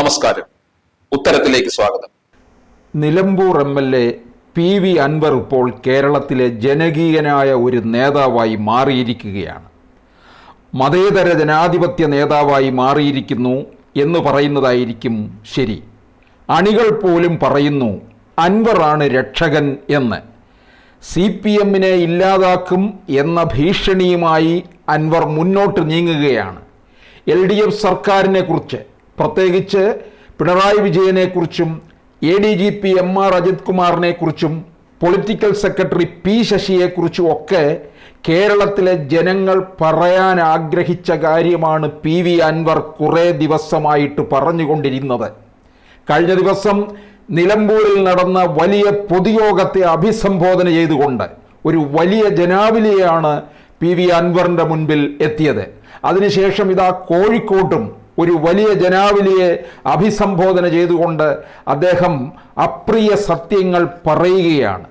നമസ്കാരം. ഉത്തരത്തിലേക്ക് സ്വാഗതം. Nilambur M L A P V Anwar ഇപ്പോൾ കേരളത്തിലെ ജനകീയനായ ഒരു നേതാവായി മാറിയിരിക്കുകയാണ്. മതേതര ജനാധിപത്യ നേതാവായി മാറിയിരിക്കുന്നു എന്ന് പറയുന്നതായിരിക്കും ശരി. അണികൾ പോലും പറയുന്നു അൻവറാണ് രക്ഷകൻ എന്ന്. സി പി എമ്മിനെ ഇല്ലാതാക്കും എന്ന ഭീഷണിയുമായി അൻവർ മുന്നോട്ട് നീങ്ങുകയാണ്. എൽ ഡി എഫ് സർക്കാരിനെ കുറിച്ച് പ്രത്യേകിച്ച് Pinarayi വിജയനെക്കുറിച്ചും A D G P M R Ajith കുമാറിനെ കുറിച്ചും പൊളിറ്റിക്കൽ സെക്രട്ടറി പി ശശിയെക്കുറിച്ചും ഒക്കെ കേരളത്തിലെ ജനങ്ങൾ പറയാൻ ആഗ്രഹിച്ച കാര്യമാണ് പി വി അൻവർ കുറേ ദിവസമായിട്ട് പറഞ്ഞുകൊണ്ടിരുന്നത്. കഴിഞ്ഞ ദിവസം നിലമ്പൂരിൽ നടന്ന വലിയ പൊതുയോഗത്തെ അഭിസംബോധന ചെയ്തുകൊണ്ട് ഒരു വലിയ ജനാവലിയാണ് പി വി അൻവറിന്റെ മുൻപിൽ എത്തിയത്. അതിനുശേഷം ഇതാ കോഴിക്കോട്ടും ഒരു വലിയ ജനാവലിയെ അഭിസംബോധന ചെയ്തുകൊണ്ട് അദ്ദേഹം അപ്രിയ സത്യങ്ങൾ പറയുകയാണ്.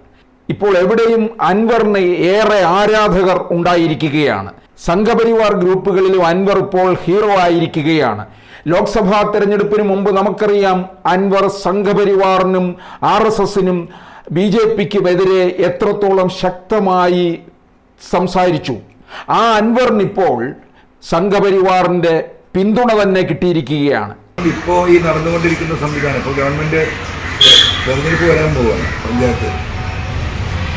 ഇപ്പോൾ എവിടെയും അൻവറിന് ഏറെ ആരാധകർ ഉണ്ടായിരിക്കുകയാണ്. സംഘപരിവാർ ഗ്രൂപ്പുകളിലും അൻവർ ഇപ്പോൾ ഹീറോ ആയിരിക്കുകയാണ്. ലോക്സഭാ തെരഞ്ഞെടുപ്പിന് മുമ്പ് നമുക്കറിയാം അൻവർ സംഘപരിവാറിനും ആർ എസ് എസിനും ബി ജെ പിക്കുമെതിരെ എത്രത്തോളം ശക്തമായി സംസാരിച്ചു. ആ അൻവറിനിപ്പോൾ സംഘപരിവാറിന്റെ പിന്തുണ തന്നെ കിട്ടിയിരിക്കുകയാണ്. ഇപ്പോ ഈ നടന്നുകൊണ്ടിരിക്കുന്ന സംവിധാനം ഇപ്പോൾ ഗവൺമെന്റ് തെരഞ്ഞെടുപ്പ് വരാൻ പോവാണ് പഞ്ചായത്ത്.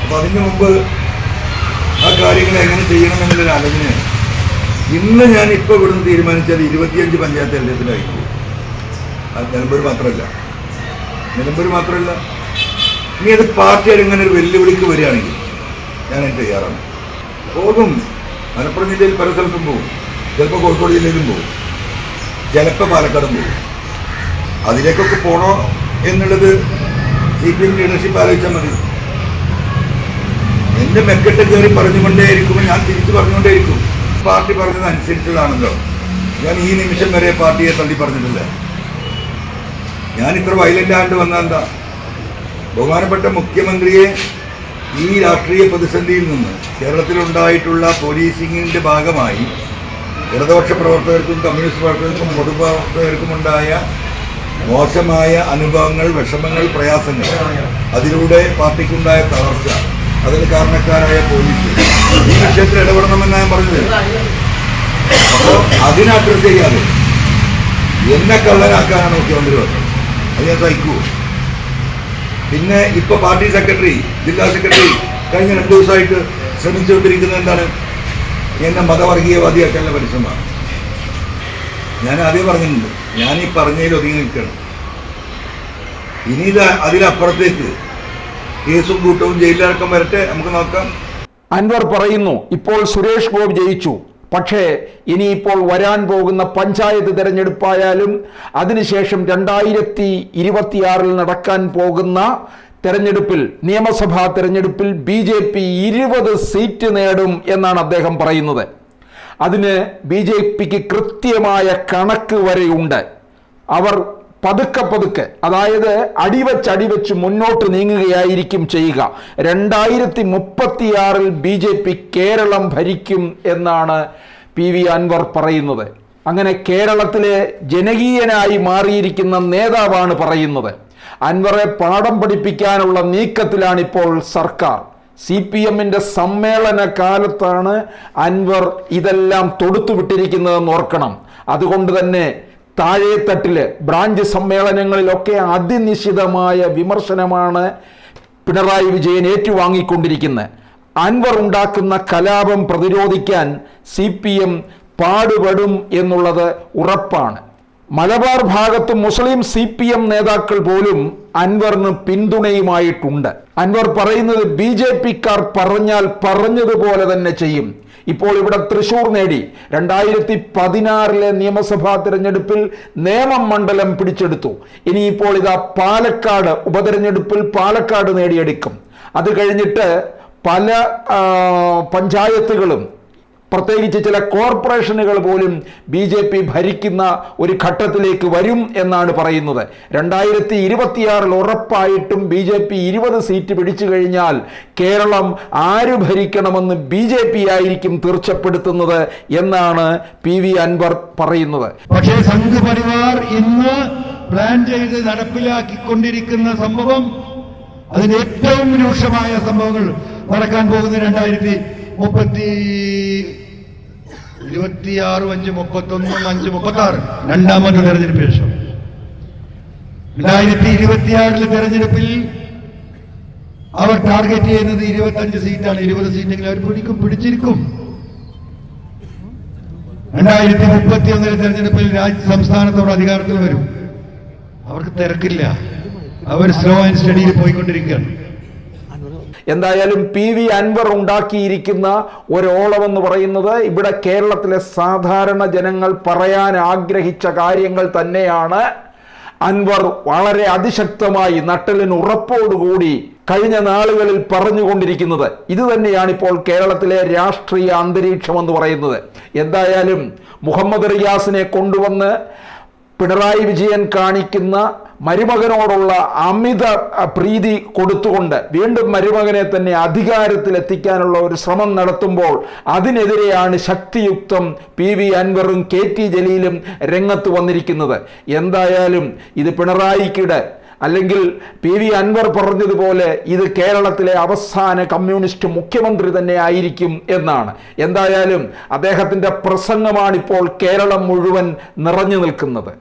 അപ്പൊ അതിന് മുമ്പ് ആ കാര്യങ്ങൾ എങ്ങനെ ചെയ്യണം എന്നുള്ളൊരു ആലോചനയാണ് ഇന്ന് ഞാൻ ഇപ്പോൾ ഇവിടുന്ന് തീരുമാനിച്ചത് ഇരുപത്തിയഞ്ച് പഞ്ചായത്ത് തെരഞ്ഞെടുപ്പിലായിരിക്കും അത് നിലമ്പൂർ മാത്രമല്ല. നിലമ്പൂർ മാത്രമല്ല. ഇനി അത് പാർട്ടി ഇങ്ങനെ ഒരു വെല്ലുവിളിക്ക് വരികയാണെങ്കിൽ ഞാൻ അതിന് തയ്യാറാണ്. പോകും. മലപ്പുറം ജില്ലയിൽ പല സ്ഥലത്തും പോകും. ചിലപ്പോൾ കോഴിക്കോട് ജില്ലയിലും പോകും. ചിലപ്പോൾ പാലക്കാടും പോകും അതിലേക്കൊക്കെ പോണോ എന്നുള്ളത് സി പി എം ലീഡർഷിപ്പ് ആലോചിച്ചാൽ മതി. എന്റെ മെക്കെട്ട് കയറി പറഞ്ഞുകൊണ്ടേയിരിക്കുമ്പോൾ ഞാൻ തിരിച്ചു പറഞ്ഞുകൊണ്ടേയിരിക്കും. പാർട്ടി പറഞ്ഞത് അനുസരിച്ചതാണല്ലോ. ഞാൻ ഈ നിമിഷം വരെ പാർട്ടിയെ തള്ളി പറഞ്ഞിട്ടില്ല. ഞാൻ ഇത്ര വയലന്റ് ആണ്ട് വന്ന എന്താ? ബഹുമാനപ്പെട്ട മുഖ്യമന്ത്രിയെ ഈ രാഷ്ട്രീയ പ്രതിസന്ധിയിൽ നിന്ന് കേരളത്തിലുണ്ടായിട്ടുള്ള പോലീസിങ്ങിന്റെ ഭാഗമായി ഇടതുപക്ഷ പ്രവർത്തകർക്കും കമ്മ്യൂണിസ്റ്റ് പ്രവർത്തകർക്കും പൊതുപ്രവർത്തകർക്കുമുണ്ടായ മോശമായ അനുഭവങ്ങൾ വിഷമങ്ങൾ പ്രയാസങ്ങൾ. അതിലൂടെ പാർട്ടിക്കുണ്ടായ തളർച്ച. അതിന് കാരണക്കാരായ പോലീസ്. ഈ വിഷയത്തിൽ ഇടപെടണമെന്ന് ഞാൻ പറഞ്ഞത്. അപ്പോൾ അതിനെ അഡ്രസ് ചെയ്യാതെ എന്നെ കള്ളനാക്കാനാണ് മുഖ്യമന്ത്രി പറഞ്ഞത് അത് ഞാൻ സഹിക്കൂ. പിന്നെ ഇപ്പൊ പാർട്ടി സെക്രട്ടറി ജില്ലാ സെക്രട്ടറി കഴിഞ്ഞ രണ്ടു ദിവസമായിട്ട് ശ്രമിച്ചുകൊണ്ടിരിക്കുന്നത് എന്താണ്? എന്നെ മതവർഗീയവാദിയാക്കാനുള്ള പരിശ്രമമാണ്. ഞാൻ ആദ്യം പറഞ്ഞിട്ടുണ്ട് ഞാൻ ഈ പറഞ്ഞതിൽ ഒതുങ്ങി നിൽക്കണം. ഇനി ഇത് അതിലപ്പുറത്തേക്ക് കേസും കൂട്ടവും ജയിലിലടക്കം വരട്ടെ നമുക്ക് നോക്കാം. അൻവർ പറയുന്നു ഇപ്പോൾ സുരേഷ് ഗോപി ജയിച്ചു. പക്ഷേ ഇനിയിപ്പോൾ വരാൻ പോകുന്ന പഞ്ചായത്ത് തിരഞ്ഞെടുപ്പായാലും അതിനുശേഷം രണ്ടായിരത്തി ഇരുപത്തിയാറിൽ നടക്കാൻ പോകുന്ന തെരഞ്ഞെടുപ്പിൽ നിയമസഭാ തെരഞ്ഞെടുപ്പിൽ ബി ജെ പി ഇരുപത് സീറ്റ് നേടും എന്നാണ് അദ്ദേഹം പറയുന്നത്. അതിന് ബി ജെ പിക്ക് കൃത്യമായ കണക്ക് വരെയുണ്ട്. അവർ പതുക്കെ പതുക്കെ അതായത് അടിവച്ചടിവെച്ച് അടിവച്ച് മുന്നോട്ട് നീങ്ങുകയായിരിക്കും ചെയ്യുക. രണ്ടായിരത്തി മുപ്പത്തിയാറിൽ ബി ജെ പി കേരളം ഭരിക്കും എന്നാണ് പി വി അൻവർ പറയുന്നത്. അങ്ങനെ കേരളത്തിലെ ജനകീയനായി മാറിയിരിക്കുന്ന നേതാവാണ് പറയുന്നത്. അൻവറെ പാഠം പഠിപ്പിക്കാനുള്ള നീക്കത്തിലാണ് ഇപ്പോൾ സർക്കാർ. സി പി എമ്മിന്റെ സമ്മേളന കാലത്താണ് അൻവർ ഇതെല്ലാം തൊടുത്തുവിട്ടിരിക്കുന്നതെന്ന് ഓർക്കണം. അതുകൊണ്ട് തന്നെ താഴേത്തട്ടിൽ ബ്രാഞ്ച് സമ്മേളനങ്ങളിലൊക്കെ അതിനിശ്ചിതമായ വിമർശനമാണ് പിണറായി വിജയൻ ഏറ്റുവാങ്ങിക്കൊണ്ടിരിക്കുന്നത്. അൻവർ ഉണ്ടാക്കുന്ന കലാപം പ്രതിരോധിക്കാൻ സി പി എം പാടുപെടും എന്നുള്ളത് ഉറപ്പാണ്. മലബാർ ഭാഗത്ത് മുസ്ലിം സി പി എം നേതാക്കൾ പോലും അൻവറിന് പിന്തുണയുമായിട്ടുണ്ട്. അൻവർ പറയുന്നത് ബി ജെ പിക്കാർ പറഞ്ഞാൽ പറഞ്ഞതുപോലെ തന്നെ ചെയ്യും. ഇപ്പോൾ ഇവിടെ തൃശൂർ നേടി. രണ്ടായിരത്തി പതിനാറിലെ നിയമസഭാ തിരഞ്ഞെടുപ്പിൽ നേമം മണ്ഡലം പിടിച്ചെടുത്തു. ഇനിയിപ്പോൾ ഇതാ പാലക്കാട് ഉപതെരഞ്ഞെടുപ്പിൽ പാലക്കാട് നേടിയെടുക്കും. അത് കഴിഞ്ഞിട്ട് പല പഞ്ചായത്തുകളും പ്രത്യേകിച്ച് ചില കോർപ്പറേഷനുകൾ പോലും ബി ജെ പി ഭരിക്കുന്ന ഒരു ഘട്ടത്തിലേക്ക് വരും എന്നാണ് പറയുന്നത്. രണ്ടായിരത്തി ഇരുപത്തിയാറിൽ ഉറപ്പായിട്ടും ബി ജെ പി ഇരുപത് സീറ്റ് പിടിച്ചു കഴിഞ്ഞാൽ കേരളം ആര് ഭരിക്കണമെന്ന് ബി ജെ പി ആയിരിക്കും തീർച്ചപ്പെടുത്തുന്നത് എന്നാണ് പി വി അൻവർ പറയുന്നത്. പക്ഷേ സംഘപരിവാർ ഇന്ന് പ്ലാൻ ചെയ്ത് നടപ്പിലാക്കിക്കൊണ്ടിരിക്കുന്ന സംഭവം അതിന് ഏറ്റവും രൂക്ഷമായ സംഭവങ്ങൾ നടക്കാൻ പോകുന്ന രണ്ടായിരത്തി മുപ്പത്തി ഇരുപത്തിയാറ് അഞ്ച് മുപ്പത്തൊന്നും അഞ്ച് മുപ്പത്തി ആറ് രണ്ടാമത്തെ തെരഞ്ഞെടുപ്പ് ശേഷം. രണ്ടായിരത്തി ഇരുപത്തിയാറിലെ തെരഞ്ഞെടുപ്പിൽ അവർ ടാർഗറ്റ് ചെയ്യുന്നത് ഇരുപത്തഞ്ച് സീറ്റാണ് ഇരുപത് സീറ്റെങ്കിലും അവർ പിടിക്കും പിടിച്ചിരിക്കും. രണ്ടായിരത്തി മുപ്പത്തി ഒന്നിലെ തെരഞ്ഞെടുപ്പിൽ രാജ്യ സംസ്ഥാനത്തോട് അധികാരത്തിൽ വരും. അവർക്ക് തിരക്കില്ല. അവർ സ്ലോ ആൻഡ് സ്റ്റഡിയിൽ പോയിക്കൊണ്ടിരിക്കുകയാണ്. എന്തായാലും പി വി അൻവർ ഉണ്ടാക്കിയിരിക്കുന്ന ഒരോളമെന്ന് പറയുന്നത് ഇവിടെ കേരളത്തിലെ സാധാരണ ജനങ്ങൾ പറയാൻ ആഗ്രഹിച്ച കാര്യങ്ങൾ തന്നെയാണ്. അൻവർ വളരെ അതിശക്തമായി നട്ടലിന് ഉറപ്പോടുകൂടി കഴിഞ്ഞ നാളുകളിൽ പറഞ്ഞുകൊണ്ടിരിക്കുന്നത്. ഇത് തന്നെയാണ് ഇപ്പോൾ കേരളത്തിലെ രാഷ്ട്രീയ അന്തരീക്ഷം എന്ന് പറയുന്നത്. എന്തായാലും മുഹമ്മദ് റിയാസിനെ കൊണ്ടുവന്ന് പിണറായി വിജയൻ കാണിക്കുന്ന മരുമകനോടുള്ള അമിത പ്രീതി കൊടുത്തുകൊണ്ട് വീണ്ടും മരുമകനെ തന്നെ അധികാരത്തിലെത്തിക്കാനുള്ള ഒരു ശ്രമം നടത്തുമ്പോൾ അതിനെതിരെയാണ് ശക്തിയുക്തം പി വി അൻവറും കെ ടി ജലീലും രംഗത്ത് വന്നിരിക്കുന്നത്. എന്തായാലും ഇത് പിണറായിക്കിടെ അല്ലെങ്കിൽ പി വി അൻവർ പറഞ്ഞതുപോലെ ഇത് കേരളത്തിലെ അവസാന കമ്മ്യൂണിസ്റ്റ് മുഖ്യമന്ത്രി തന്നെ ആയിരിക്കും എന്നാണ്. എന്തായാലും അദ്ദേഹത്തിന്റെ പ്രസംഗമാണിപ്പോൾ കേരളം മുഴുവൻ നിറഞ്ഞു നിൽക്കുന്നത്.